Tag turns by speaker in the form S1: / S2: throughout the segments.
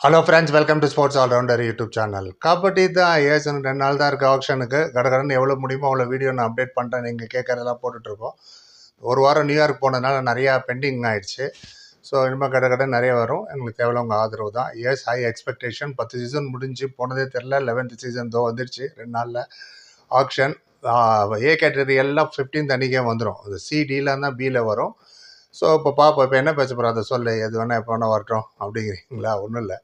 S1: Hello friends welcome to sports allrounder YouTube channel kabaddi தான் ஏசன் ரெண்டு நாள் தான் இருக்குது ஆப்ஷனுக்கு கடகடன்னு எவ்வளோ முடியுமோ அவ்வளோ வீடியோ நான் அப்டேட் பண்ணுறேன் நீங்கள் கேட்குறதெல்லாம் போட்டுட்ருக்கோம். ஒரு வாரம் நியூயார்க் போனதுனால நிறையா பெண்டிங் ஆயிடுச்சு. ஸோ இனிமேல் கடகடன் நிறைய வரும். எங்களுக்கு தேவையில்ல உங்கள் ஆதரவு தான். எஸ் ஹை எக்ஸ்பெக்டேஷன் பத்து சீசன் முடிஞ்சு போனதே தெரில லெவன்த் சீசன் தோ வந்துருச்சு ரெண்டு நாளில். ஆக்ஷன் ஏ கேட்டகரி எல்லாம் ஃபிஃப்டீன்த் அன்றைக்கே வந்துடும் அது சி டீலாம் தான் பியில் வரும். ஸோ இப்போ பார்ப்போம் இப்போ என்ன பேச போகிறோம் அதை சொல்லு. எது வேணால் எப்போ வேணால் வரட்டும். அப்படிங்கிறீங்களா? ஒன்றும் இல்லை.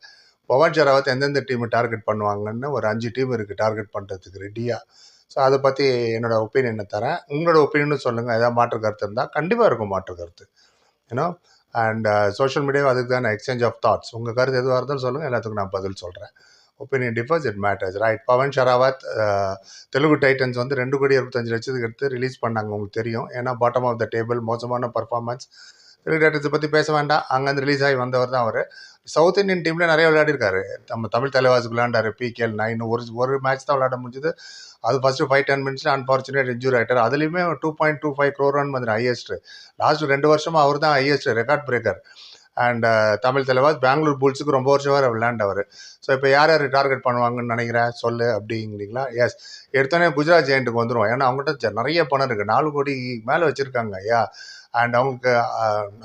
S1: பவன் ஷராவத் எந்தெந்த டீமை டார்கெட் பண்ணுவாங்கன்னு ஒரு அஞ்சு டீம் இருக்குது டார்கெட் பண்ணுறதுக்கு ரெடியாக ஸோ அதை பற்றி என்னோட ஒப்பீனியனை தரேன். உங்களோட ஒப்பீனியனும் சொல்லுங்கள் ஏதாவது மாற்று கருத்து இருந்தால் கண்டிப்பாக இருக்கும் மாற்று கருத்து. ஏன்னா அண்ட் சோஷியல் மீடியாவும் அதுக்கு தான் எக்ஸ்சேஞ்ச் ஆஃப் தாட்ஸ் உங்கள் கருத்து எதுவாக இருந்தாலும் சொல்லுங்கள் எல்லாத்துக்கும் நான் பதில் சொல்கிறேன் opinion differs it matters right Pawan Sehrawat Telugu Titans வந்து ரெண்டு கோடி இருபத்தஞ்சு லட்சத்துக்கு எடுத்து ரிலீஸ் பண்ணாங்க உங்களுக்கு தெரியும். ஏன்னா பாட்டம் ஆஃப் த டேபிள் மோசமான பர்ஃபார்மன்ஸ் தெலுங்கு டைட்டன்ஸை பற்றி பேச வேண்டாம். அங்கேருந்து ரிலீஸ் ஆகி வந்தவர் தான் அவர். சவுத் இந்தியன் டீமில் நிறைய விளையாடிருக்காரு. நம்ம தமிழ் தலைவாசுக்கு விளையாண்டாரு பிகேஎல் நைன். ஒரு ஒரு மேட்ச் தான் விளையாட முடிஞ்சது. அது ஃபஸ்ட்டு ஃபைவ் டென் மினிட்ஸில் அன்ஃபார்ச்சுனேட் இன்ஜூரி ஆகிட்டார் அதுலேயுமே two point two five crore run வந்து ஹையஸ்ட் லாஸ்ட் ரெண்டு வருஷமாக அவர் தான் highest record breaker and Tamil Thalaivas Bengaluru புல்ஸுக்கு ரொம்ப வருஷம் வரை விளையாண்டவர். ஸோ இப்போ யார் யார் டார்கெட் பண்ணுவாங்கன்னு நினைக்கிறேன் சொல்லு அப்படிங்கிறீங்களா? எஸ் எடுத்தோடனே குஜராத் ஜெயண்ட்டுக்கு வந்துடும் ஏன்னா அவங்ககிட்ட நிறைய பணம் இருக்குது நாலு கோடி மேலே வச்சுருக்காங்க ஐயா. அண்ட் அவங்களுக்கு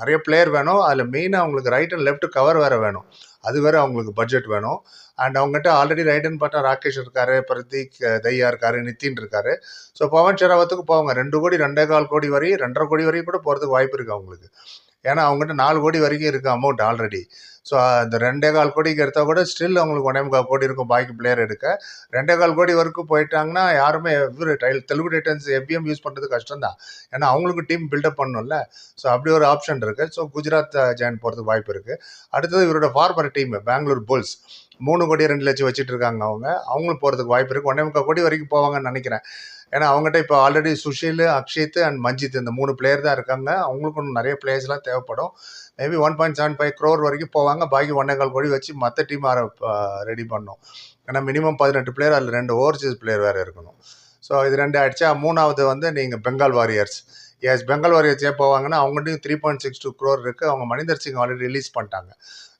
S1: நிறைய பிளேயர் வேணும். அதில் மெயினாக அவங்களுக்கு ரைட் அண்ட் லெஃப்ட் கவர் வேறு வேணும். அது வேறு அவங்களுக்கு பட்ஜெட் வேணும். அண்ட் அவங்ககிட்ட ஆல்ரெடி ரைட்னு பார்த்தா ராகேஷ் இருக்காரு பிரதீக் தையா இருக்காரு நித்தின் இருக்காரு. ஸோ பவன் ஷெராவத்துக்கு போவாங்க. ரெண்டு கோடி ரெண்டே கால் கோடி வரையும் ரெண்டரை கோடி வரையும் கூட போகிறதுக்கு வாய்ப்பு இருக்குது அவங்களுக்கு. ஏன்னா அவங்ககிட்ட நாலு கோடி வரைக்கும் இருக்குது அமௌண்ட் ஆல்ரெடி ஸோ அந்த ரெண்டே கால் கோடிக்கு எடுத்தால் கூட ஸ்டில் அவங்களுக்கு ஒன்றே முக்கால் கோடி இருக்கும் பாக்கி பிளேயர் எடுக்க. ரெண்டே கால் கோடி வரைக்கும் போயிட்டாங்கன்னா யாருமே இவர் டைல் தெலுங்கு டைட்டன்ஸ் எஃபிஎம் யூஸ் பண்ணுறது கஷ்டம் தான் ஏன்னா அவங்களுக்கு டீம் பில்டப் பண்ணணும்ல ஸோ அப்படி ஒரு ஆப்ஷன் இருக்குது ஸோ குஜராத் ஜாயின் போகிறதுக்கு வாய்ப்பு இருக்குது அடுத்தது இவரோட ஃபார்மர் டீம் பெங்களூர் புல்ஸ் மூணு கோடி ரெண்டு லட்சம் வச்சுட்டு இருக்காங்க அவங்க. அவங்களும் போகிறதுக்கு வாய்ப்பு இருக்குது ஒன்றே முக்கால் கோடி வரைக்கும் போவாங்கன்னு நினைக்கிறேன். ஏன்னா அவங்ககிட்ட இப்போ ஆல்ரெடி சுஷில் அக்ஷித் அண்ட் மஞ்சித் இந்த மூணு பிளேயர் தான் இருக்காங்க. அவங்களுக்கு இன்னும் நிறைய பிளேயர்ஸ்லாம் தேவைப்படும். Maybe one point seven five crore வரைக்கும் போவாங்க. பாக்கி ஒன்னேகால் கோடி வச்சு மற்ற டீம் ரெடி பண்ணும் ஏன்னா மினிமம் பதினெட்டு பிளேயர் அதில் ரெண்டு ஓவர்சீஸ் பிளேயர் வேறு இருக்கணும். ஸோ இது ரெண்டு ஆயிடுச்சா? மூணாவது வந்து நீங்கள் Bengal Warriors yes Bengal Warriors ஏன் போவாங்கன்னா அவங்ககிட்டயும் three point six two crore இருக்குது அவங்க மனிதர் சிங் ஆல்ரெடி ரிலீஸ் பண்ணிட்டாங்க.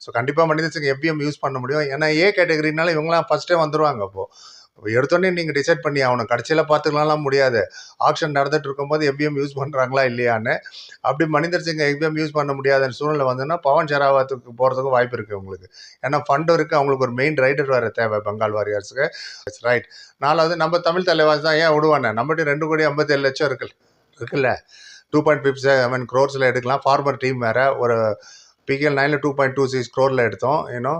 S1: ஸோ கண்டிப்பாக மனிதர் சிங் எஃபிஎம் யூஸ் பண்ண முடியும். ஏன்னா ஏ கேட்டகரினால இவங்களாம் ஃபஸ்ட்டே வந்துடுவாங்க அப்போது எடுத்தோடனே நீங்கள் டிசைட் பண்ணி ஆகணும் கடைசியில் பார்த்துக்கலாம்லாம் முடியாது. ஆக்ஷன் நடந்துட்டு இருக்கும்போது எஃபிஎம் யூஸ் பண்ணுறாங்களா இல்லையான்னு? அப்படி மனிதர் சிங் எஃபிஎம் யூஸ் பண்ண முடியாத சூழ்நிலை வந்ததுன்னா பவன் ஷெராவத்துக்கு போகிறதுக்கு வாய்ப்பு இருக்குது உங்களுக்கு. ஏன்னா ஃபண்டும் இருக்குது அவங்களுக்கு ஒரு மெயின் ரைடர் வேறு தேவை பெங்கால் வாரியர்ஸுக்கு ரைட் நாலாவது நம்ம தமிழ் தலைவாசி தான் ஏன் விடுவானே? நம்மகிட்ட ரெண்டு கோடி ஐம்பத்தேழு லட்சம் இருக்குல்ல? இருக்குல்ல டூ பாயிண்ட் ஃபிஃப்ட் செவன் க்ரோர்ஸில் எடுக்கலாம். ஃபார்மர் டீம் வேறு ஒரு பிகேஎல் நைனில் டூ பாயிண்ட் டூ சிக்ஸ் க்ரோரில் எடுத்தோம் ஏன்னோ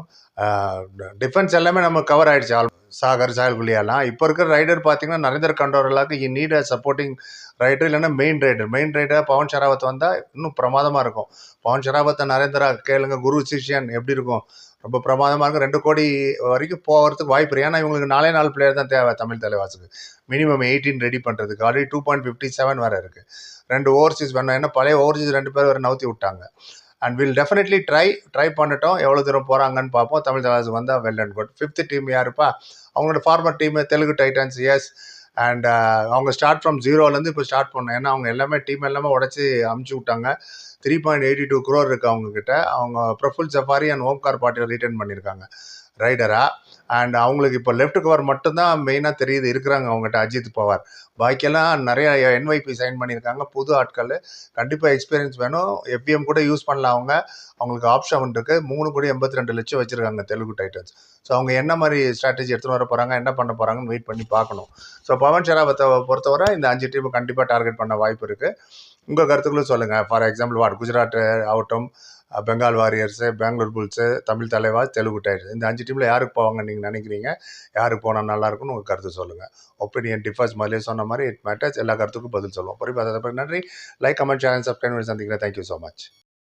S1: டிஃபென்ஸ் எல்லாமே நம்ம கவர் ஆயிடுச்சு ஆல் சாகர் சாயல் குலியாலாம் இப்போ இருக்கிற ரைடர் பார்த்தீங்கன்னா நரேந்தர் கண்டோரலாக்கு இ நீட் அ சப்போர்ட்டிங் ரைடர் இல்லைன்னா மெயின் ரைடர் மெயின் ரைடராக பவன் ஷராவத் வந்தால் இன்னும் பிரமாதமாக இருக்கும். பவன் ஷராவத்தை நரேந்திரா கேளுங்க குரு சிஷ்யன் எப்படி இருக்கும்? ரொம்ப பிரமாதமாக இருக்கும். ரெண்டு கோடி வரைக்கும் போகிறதுக்கு வாய்ப்பு இருக்கு. ஏன்னா இவங்களுக்கு நாலே நாலு பிளேயர் தான் தேவை தமிழ் தலைவாசுக்கு மினிமம் எயிட்டீன் ரெடி பண்ணுறதுக்கு already two point fifty seven வேறு இருக்குது ரெண்டு ஓவர்சீஸ் வேணும் ஏன்னா பழைய ஓவர்சீஸ் ரெண்டு பேர் வேறு நவுத்தி விட்டாங்க. And will definitely try try பண்ணிட்டோம். எவ்வளோ தூரம் போகிறாங்கன்னு பார்ப்போம். தமிழ் தலைவாசு வந்தால் well and good fifth team யாருப்பா? அவங்களோட former team Telugu Titans yes and அவங்க ஸ்டார்ட் ஃப்ரம் ஜீரோலேருந்து இப்போ ஸ்டார்ட் பண்ணோம். ஏன்னா அவங்க எல்லாமே டீம் எல்லாமே உடச்சி அமுச்சு விட்டாங்க. Three point eighty two crore இருக்குது அவங்கக்கிட்ட அவங்க ப்ரஃபுல் சஃபாரி அண்ட் ஓம்கார் பாட்டில் ரிட்டர்ன் பண்ணியிருக்காங்க ரைடராக அண்ட் அவங்களுக்கு இப்போ லெஃப்ட் கவர் மட்டும்தான் மெயினாக தெரியுது இருக்கிறாங்க அவங்ககிட்ட அஜித் பவார். பாக்கியெல்லாம் நிறைய என்வைபி சைன் பண்ணியிருக்காங்க புது ஆட்கள். கண்டிப்பாக எக்ஸ்பீரியன்ஸ் வேணும். எஃப்எம் கூட யூஸ் பண்ணலாம் அவங்க. அவங்களுக்கு ஆப்ஷன் இருக்குது மூணு கோடி எண்பத்தி ரெண்டு லட்சம் வச்சுருக்காங்க தெலுங்கு டைட்டன்ஸ் ஸோ அவங்க என்ன மாதிரி ஸ்ட்ராட்டஜி எடுத்துகிட்டு வர போகிறாங்க என்ன பண்ண போகிறாங்கன்னு வெயிட் பண்ணி பார்க்கணும். ஸோ பவன் ஷெராபத்தை பொறுத்தவரை இந்த அஞ்சு டீம் கண்டிப்பாக டார்கெட் பண்ண வாய்ப்பு இருக்குது உங்கள் கருத்துக்களும் சொல்லுங்கள் ஃபார் எக்ஸாம்பிள் வாட் குஜராத் ஆகட்டும் Bengal warriors Bengaluru bulls Tamil Thalaiva Telugu titans இந்த அஞ்சு டீமில் யாருக்கு போவாங்க நீங்கள் நினைக்கிறீங்க? யாருக்கு போனால் நல்லா இருக்கும்னு உங்கள் கருத்து சொல்லுங்கள் ஒப்பீனியன் டிஃபர்ஸ் முதலே சொன்ன மாதிரி இட் மேட்டர்ஸ் எல்லா கருத்துக்கும் பதில் சொல்லுவோம். புரியும் அதை நன்றி. லைக் கமெண்ட் சேனல் சப்ஸ்கிரைப் பண்ணி சந்திக்கிறேன். Thank you so much